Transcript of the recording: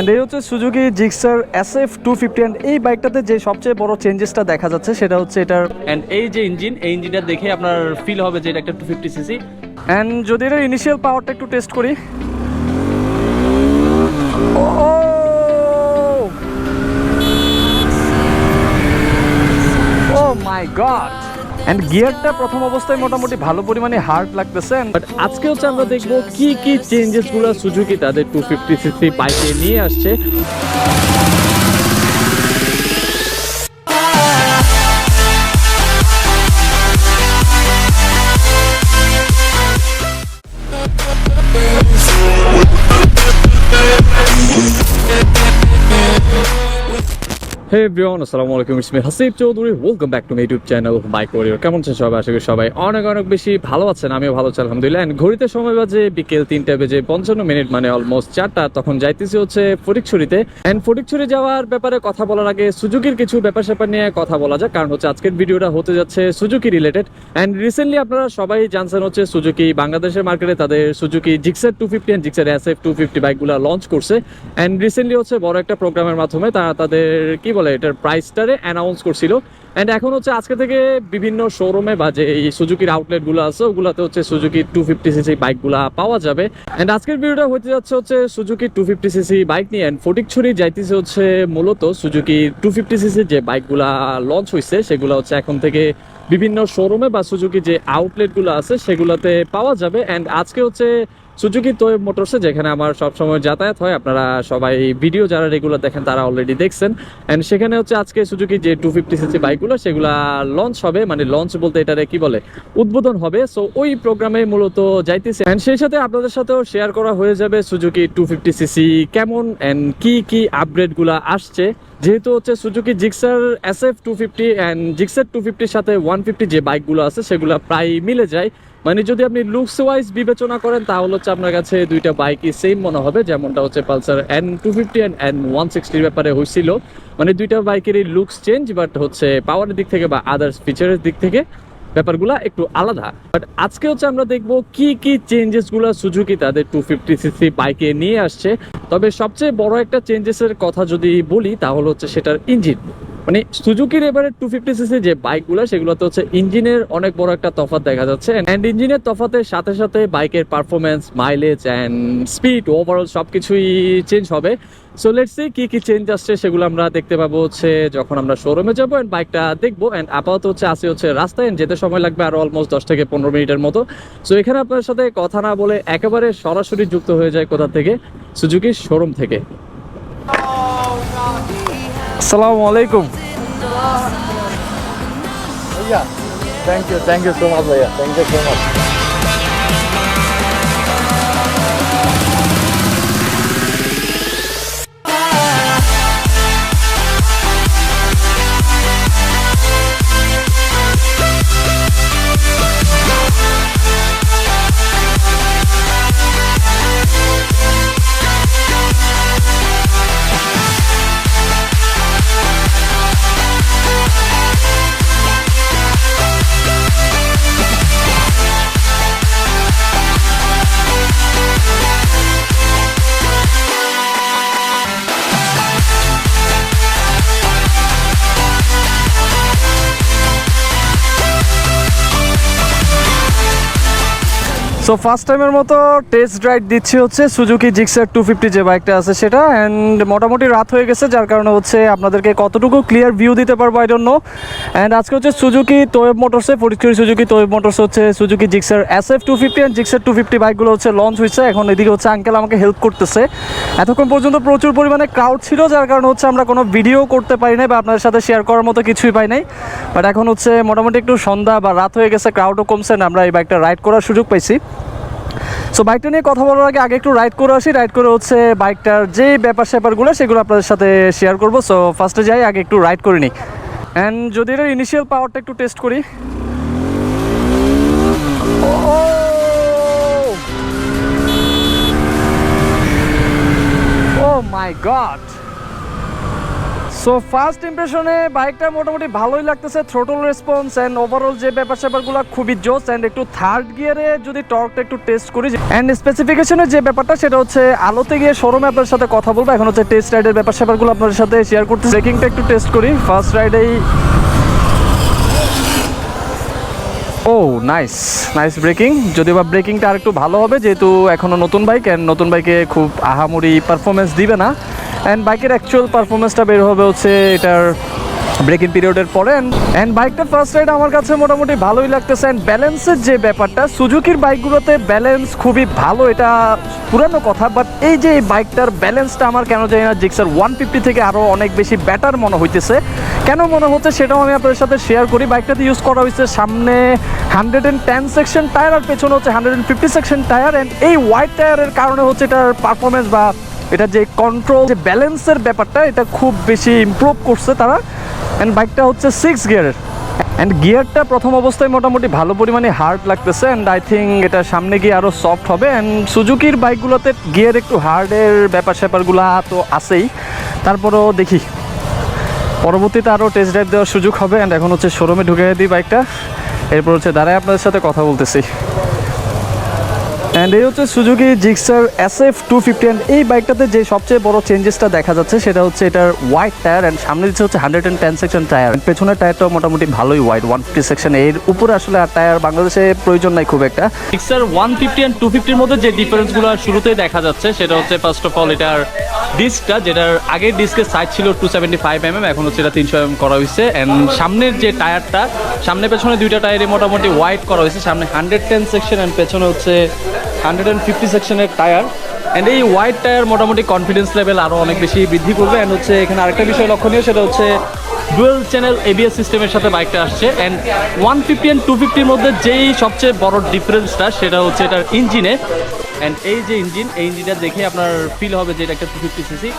And এই হচ্ছে Suzuki Gixxer S F two fifty and এই বাইকটাতে যে সবচেয়ে বড় চেঞ্জেসটা দেখা যাচ্ছে সেটা হচ্ছে এটার অ্যান্ড এই যে ইঞ্জিন এই ইঞ্জিনটা দেখে আপনার ফিল হবে যে এটা একটা টু ফিফটি সিসি অ্যান্ড যদি এটা ইনিশিয়াল পাওয়ারটা একটু টেস্ট করি ও মাই গড অ্যান্ড গিয়ারটা প্রথম অবস্থায় মোটামুটি ভালো পরিমাণে হার্ড লাগতেছে বাট আজকে হচ্ছে আমরা দেখব কি কি চেঞ্জেসগুলো সুজুকি তাদের টু ফিফটি সিসি বাইকে নিয়ে আসছে। হে এভরিওয়ান আসসালামু আলাইকুম it's me Hasib Chowdhury welcome back to my YouTube channel bike warrior কেমন আছেন সবাই? আশা করি সবাই অনেক অনেক বেশি ভালো আছেন, আমিও ভালো আছি, আলহামদুলিল্লাহ। ঘড়িতে সময় বাজে বিকেল তিনটা বেজে পঞ্চান্ন মিনিট মানে অলমোস্ট চারটা। তখন যাইতেছি হচ্ছে ফটিকছড়িতে। অ্যান্ড ফটিকছড়ি যাওয়ার ব্যাপারে কথা বলার আগে সুজুকির কিছু ব্যাপার স্যাপার নিয়ে কথা বলা যাক। কারণ হচ্ছে আজকের ভিডিওটা হতে যাচ্ছে সুজুকি রিলেটেড অ্যান্ড রিসেন্টলি আপনারা সবাই জানছেন হচ্ছে সুজুকি বাংলাদেশের মার্কেটে তাদের Suzuki Gixxer two fifty and Gixxer S F two fifty বাইকগুলো লঞ্চ করছে। অ্যান্ড রিসেন্টলি হচ্ছে বড় একটা প্রোগ্রামের মাধ্যমে তারা তাদের কি বলে, এটার প্রাইসটারে অ্যানাউন্স করছিল। অ্যান্ড এখন হচ্ছে আজকে থেকে বিভিন্ন শোরুমে বা যে এই সুজুকির আউটলেটগুলো আছে, ওগুলোতে হচ্ছে সুজুকি টু ফিফটি সিসি বাইকগুলা পাওয়া যাবে। অ্যান্ড আজকের ভিডিওটা হতে যাচ্ছে হচ্ছে Suzuki two fifty CC bike নিয়ে। অ্যান্ড ফটিকছড়ি যাইতেছে হচ্ছে মূলত সুজুকি টু ফিফটি সিসি যে বাইকগুলা লঞ্চ হয়েছে সেগুলো হচ্ছে এখন থেকে বিভিন্ন শোরুমে বা সুজুকি যে আউটলেটগুলো আছে, সেগুলোতে পাওয়া যাবে। অ্যান্ড আজকে হচ্ছে সুজুকি তো মোটরসে, যেখানে আমার সবসময় যাতায়াত হয়। আপনারা সবাই ভিডিও যারা রেগুলার দেখেন, তারা অলরেডি দেখছেন। অ্যান্ড সেখানে হচ্ছে আজকে সুজুকি যে টু ফিফটি সিসি বাইকগুলো সেগুলা লঞ্চ হবে। মানে লঞ্চ বলতে এটারে কি বলে? উদ্বোধন হবে। সো ওই প্রোগ্রামে মূলত যাইতেছে। অ্যান্ড সেই সাথে আপনাদের সাথেও শেয়ার করা হয়ে যাবে সুজুকি টু ফিফটি সিসি কেমন অ্যান্ড কি কি আপগ্রেডগুলো আসছে। যেহেতু হচ্ছে Suzuki Gixxer S F two fifty and Gixxer two ফিফটির সাথে ওয়ান ফিফটি যে বাইকগুলো আছে, সেগুলো প্রায় মিলে যায়। মানে যদি আপনি লুকস ওয়াইজ বিবেচনা করেন, তাহলে হচ্ছে আপনার কাছে দুইটা বাইকই সেম মনে হবে, যেমনটা হচ্ছে Pulsar N two fifty and N one সিক্সটির ব্যাপারে হয়েছিল মানে দুইটা বাইকেরই লুকস চেঞ্জ বাট হচ্ছে পাওয়ারের দিক থেকে বা আদার্স ফিচারের দিক থেকে ব্যাপারগুলো একটু আলাদা। বাট আজকে হচ্ছে আমরা দেখব কি কি চেঞ্জেসগুলো সুজুকি তাদের টু ফিফটি সিসি বাইকে নিয়ে আসছে। তবে সবচেয়ে বড় একটা চেঞ্জেসের কথা যদি বলি, তাহলে হচ্ছে সেটার ইঞ্জিন মানে সুজুকির এবারে টু ফিফটি সিসি যে বাইকগুলো সেগুলোতে হচ্ছে ইঞ্জিনের অনেক বড় একটা তফাত দেখা যাচ্ছে। অ্যান্ড ইঞ্জিনের তফাতের সাথে সাথে বাইকের performance mileage and speed overall সব কিছুই চেঞ্জ হবে। সো লেটস সি কি কি চেঞ্জ আসছে, সেগুলো আমরা দেখতে পাবো হচ্ছে যখন আমরা শোরুমে যাব অ্যান্ড বাইকটা দেখব। অ্যান্ড আপাতত হচ্ছে আসে হচ্ছে রাস্তায় যেতে সময় লাগবে আর অলমোস্ট দশ থেকে পনেরো মিনিটের মতো। সো এখানে আপনার সাথে কথা না বলে একেবারে সরাসরি যুক্ত হয়ে যায় কোথা থেকে? সুজুকির শোরুম থেকে। আসসালামু আলাইকুম Yeah. Thank you. Thank you so much, Bhaiya. Thank you so much. So first টাইমের মতো টেস্ট ড্রাইভ দিচ্ছি হচ্ছে সুজুকি জিক্সার টু ফিফটি যে বাইকটা আছে সেটা অ্যান্ড মোটামুটি রাত হয়ে গেছে, যার কারণে হচ্ছে আপনাদেরকে কতটুকু ক্লিয়ার ভিউ দিতে পারব আই ডোন্ট নো অ্যান্ড আজকে হচ্ছে সুজুকি তোয়েব মোটরসে ফরিদপুর সুজুকি তোয়েব মোটরস হচ্ছে Suzuki Gixxer S F two fifty and Gixxer two fifty বাইকগুলো হচ্ছে লঞ্চ হয়েছে। এখন এদিকে হচ্ছে আঙ্কেল আমাকে হেল্প করতেছে। এতক্ষণ পর্যন্ত প্রচুর পরিমাণে ক্রাউড ছিল, যার কারণে হচ্ছে আমরা কোনো ভিডিও করতে পারি নাই বা আপনাদের সাথে শেয়ার করার মতো কিছুই পাই নাই। বাট এখন হচ্ছে মোটামুটি একটু সন্ধ্যা বা রাত হয়ে গেছে ক্রাউডও কমছে না, আমরা এই বাইকটা রাইড করার সুযোগ পাইছি। সো বাইকটা নিয়ে কথা বলার আগে আগে একটু রাইড করে আসি। রাইড করে হচ্ছে বাইকটার যে ব্যাপার স্যাপারগুলো, সেগুলো আপনাদের সাথে শেয়ার করব। সো ফার্স্টে যাই, আগে একটু রাইড করে নিই। অ্যান্ড যদি এটার ইনিশিয়াল পাওয়ারটা একটু টেস্ট করি। Oh my god so first ইমপ্রেশনে বাইকটা মোটামুটি ভালোই লাগতেছে থ্রোটল রেসপন্স অ্যান্ড ওভারঅল যে ব্যাপার স্যাপারগুলো খুবই জোস অ্যান্ড একটু থার্ড গিয়ারে যদি টর্কটা একটু টেস্ট করি অ্যান্ড স্পেসিফিকেশনের যে ব্যাপারটা সেটা হচ্ছে আলোতে গিয়ে শোরুমে আপনার সাথে কথা বলব। এখন হচ্ছে টেস্ট রাইডের ব্যাপার স্যাপারগুলো আপনার সাথে শেয়ার করতে ব্রেকিংটা একটু টেস্ট করি। ফার্স্ট রাইডেই ও নাইস নাইস ব্রেকিং যদিও বা ব্রেকিংটা আর একটু ভালো হবে, যেহেতু এখনও নতুন বাইক অ্যান্ড নতুন বাইকে খুব আহামরি পারফরমেন্স দিবে না। অ্যান্ড বাইকের অ্যাকচুয়াল পারফরমেন্সটা বের হবে হচ্ছে এটার ব্রেকিং পিরিয়ডের পরে। অ্যান্ড বাইকটা ফার্স্ট রাইড আমার কাছে মোটামুটি ভালোই লাগতেছে। অ্যান্ড ব্যালেন্সের যে ব্যাপারটা সুজুকির বাইকগুলোতে ব্যালেন্স খুবই ভালো, এটা পুরানো কথা। বাট এই যে এই বাইকটার ব্যালেন্সটা আমার কেন জানি না জিক্সার ওয়ান ফিফটি থেকে আরও অনেক বেশি বেটার মনে হইতেছে। কেন মনে হচ্ছে সেটাও আমি আপনাদের সাথে শেয়ার করি। বাইকটাতে ইউজ করা হয়েছে সামনে hundred and ten section tyre আর পেছনে হচ্ছে hundred and fifty section tyre and এই হোয়াইট টায়ারের কারণে হচ্ছে এটার পারফরমেন্স বা এটা যে কন্ট্রোল যে ব্যালেন্সের ব্যাপারটা, এটা খুব বেশি ইমপ্রুভ করছে তারা। অ্যান্ড বাইকটা হচ্ছে সিক্স গিয়ারের অ্যান্ড গিয়ারটা প্রথম অবস্থায় মোটামুটি ভালো পরিমাণে হার্ড লাগতেছে। অ্যান্ড আই থিঙ্ক এটা সামনে গিয়ে আরও সফট হবে। অ্যান্ড সুজুকির বাইকগুলোতে গিয়ার একটু হার্ডের ব্যাপার স্যাপারগুলো তো আছেই। তারপরেও দেখি। পরবর্তীতে আরও টেস্ট ড্রাইভ দেওয়ার সুযোগ হবে। অ্যান্ড এখন হচ্ছে শোরুমে ঢুকে দিই বাইকটা এরপর হচ্ছে দাঁড়ায় আপনাদের সাথে কথা বলতেছি। অ্যান্ড এই হচ্ছে Suzuki Gixxer S F two fifty and এই বাইকটাতে যে সবচেয়ে বড় চেঞ্জেসটা দেখা যাচ্ছে, সেটা হচ্ছে এটার হোয়াইট টায়ার অ্যান্ড সামনে দিচ্ছে হচ্ছে hundred and ten section tyre পেছনের টায়ারটাও মোটামুটি ভালোই হোয়াইট ওয়ান ফিফটি সেকশন এর উপরে আসলে আর টায়ার বাংলাদেশে প্রয়োজন নাই খুব একটা। Gixxer one fifty and two ফিফটির মধ্যে যে ডিফারেন্সগুলো শুরুতেই দেখা যাচ্ছে, সেটা হচ্ছে ফার্স্ট অফ অল এটার ডিস্কটা যেটার আগের ডিস্কের সাইজ ছিল টু সেভেন্টি ফাইভ এমএম এখন হচ্ছে এটা তিনশো এমএম করা হয়েছে। অ্যান্ড সামনের যে টায়ারটা সামনে পেছনে দুইটা টায়ারে মোটামুটি হোয়াইট করা হয়েছে, সামনে হান্ড্রেড টেন সেকশন অ্যান্ড পেছনে হচ্ছে হান্ড্রেড অ্যান্ড ফিফটি সেকশনের টায়ার অ্যান্ড এই হোয়াইট টায়ার মোটামুটি কনফিডেন্স লেভেল আরও অনেক বেশি বৃদ্ধি করবে। অ্যান্ড হচ্ছে এখানে আরেকটা বিষয় লক্ষণীয়, সেটা হচ্ছে ডুয়েল চ্যানেল এবিএস সিস্টেমের সাথে বাইকটা আসছে। And one fifty and two ফিফটির মধ্যে যেই সবচেয়ে বড় ডিফারেন্সটা সেটা হচ্ছে এটার ইঞ্জিনে অ্যান্ড এই যে ইঞ্জিন এই ইঞ্জিনটা দেখে আপনার ফিল হবে যে এটা একটা টু ফিফটি সিসি